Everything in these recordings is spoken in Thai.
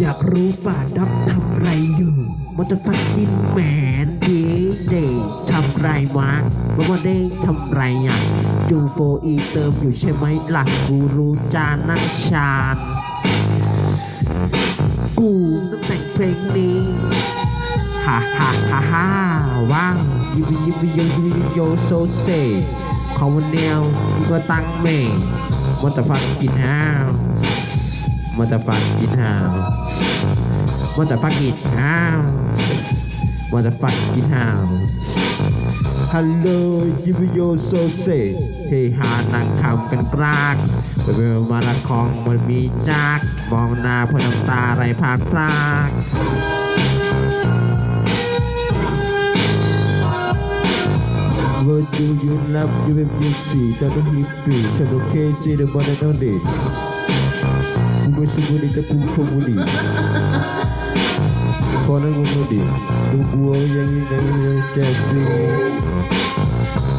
อยากรู้ป่าดับทำไรอยู่มันจะฟักกินแมนเย้เดทำไรวะมันว่าได้ทำไรอะจูโฟอีเติมอยู่ใช่ไหมหลักกูรู้จานั่งชาญกูต้องแต่งเพลงนี้ฮ่าฮ่าฮ่าฮ่าว้าวยิบยิบโยยิบโยโซเซคอมมอนเนลก็ตั้งเมย์มันจะฟังกินอ้าว มอเตอร์ฟักกินหาวมอเตอร์ฟักกินหาวมอเตอร์ฟักกินหาว Hello you yo so say เฮฮานังคำกันปลากเบลมาละคองมันมีจัก มองหน้าพน้ำตาไรพากพรากว่าดูยูนับยูเป็นยูสี่แต่ต้องฮิปปี้ฉันโอเคสิเดอะบอลนั่นต้องดี กูไม่ใช่บุหรี่แต่กูคงบุหรี่พอนั้นกูไม่ดีดูบัวยังยังยังแจ๊ซี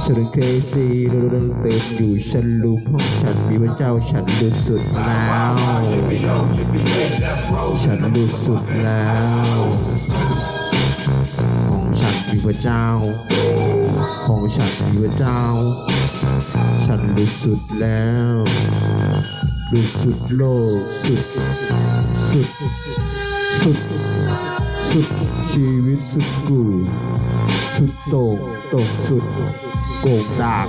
ฉันเคยซีเราเดินเต็มอยู่ฉันรู้ห้องฉันมีพระเจ้าฉันรู้สุดแล้วฉันรู้สุดแล้วของฉันมีพระเจ้า ของฉันมีพระเจ้า ฉันรู้สุดแล้ว รู้สุดโลกสุดสุดสุดสุดชีวิตสุดกูสุดโตกตกสุดโกงดาก